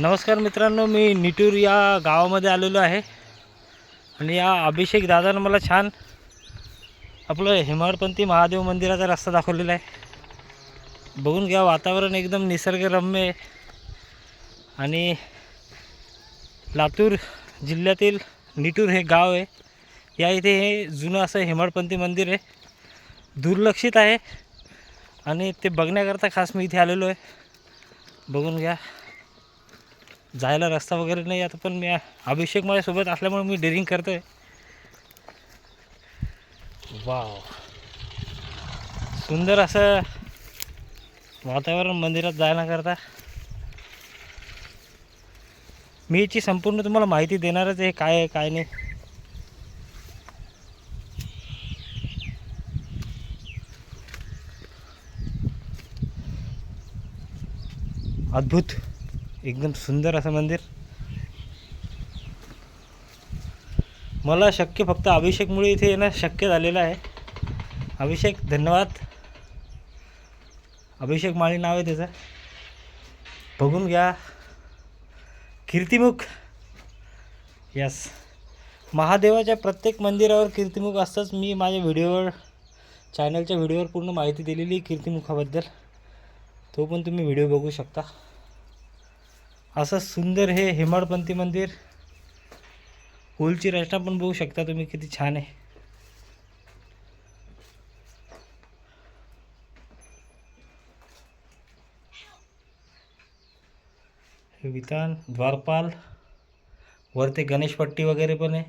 नमस्कार मित्रांनो मी निटूर या गावामध्ये आलेलो आहे. आणि या अभिषेक दादानं मला छान आपलं हेमाडपंथी महादेव मंदिराचा रस्ता दाखवलेला आहे. बघून घ्या वातावरण एकदम निसर्गरम्य आहे. आणि लातूर जिल्ह्यातील निटूर हे गाव आहे. या इथे हे जुनं असं हेमाडपंथी मंदिर आहे. दुर्लक्षित आहे. आणि ते बघण्याकरता खास मी इथे आलेलो आहे. बघून घ्या. जायला रस्ता वगैरे नाही आता पण मी अभिषेक माझ्यासोबत असल्यामुळे मी डेरिंग करतो आहे वाव सुंदर असं वातावरण मंदिरात जाण्याकरता मी याची संपूर्ण तुम्हाला माहिती देणारच आहे काय आहे काय नाही. अद्भुत. एकदम सुंदर असं मंदिर. मला शक्य फक्त अभिषेकमुळे इथे येणं शक्य झालेलं आहे. अभिषेक धन्यवाद. अभिषेक माळी नाव आहे त्याचं. बघून घ्या. कीर्तिमुख. यस महादेवाच्या प्रत्येक मंदिरावर कीर्तिमुख असतंच. मी माझ्या व्हिडिओवर चॅनलच्या व्हिडिओवर पूर्ण माहिती दिलेली कीर्तिमुखाबद्दल. तो पण तुम्ही व्हिडिओ बघू शकता. असं सुंदर हे हेमाडपंथी मंदिर. होलची रचना पण बघू शकता तुम्ही किती छान आहे. हे वितान द्वारपाल वरते गणेशपट्टी वगैरे पण आहे.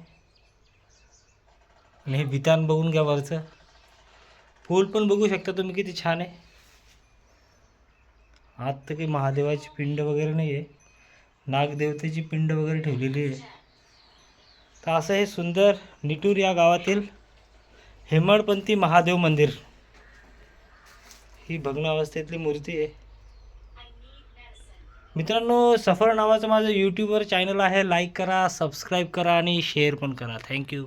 आणि हे वितान बघून घ्या वरचं. फूल पण बघू शकता तुम्ही किती छान आहे. आत तर काही महादेवाची पिंड वगैरे नाही आहे नागदेवतेची पिंड वगैरे ठेवलेली आहे. तर असं हे सुंदर निटूर या गावातील हेमळपंथी महादेव मंदिर. ही भग्नावस्थेतली मूर्ती आहे. मित्रांनो सफर नावाचं माझं यूट्यूबवर चॅनल आहे. लाईक करा सबस्क्राईब करा आणि शेअर पण करा. थँक्यू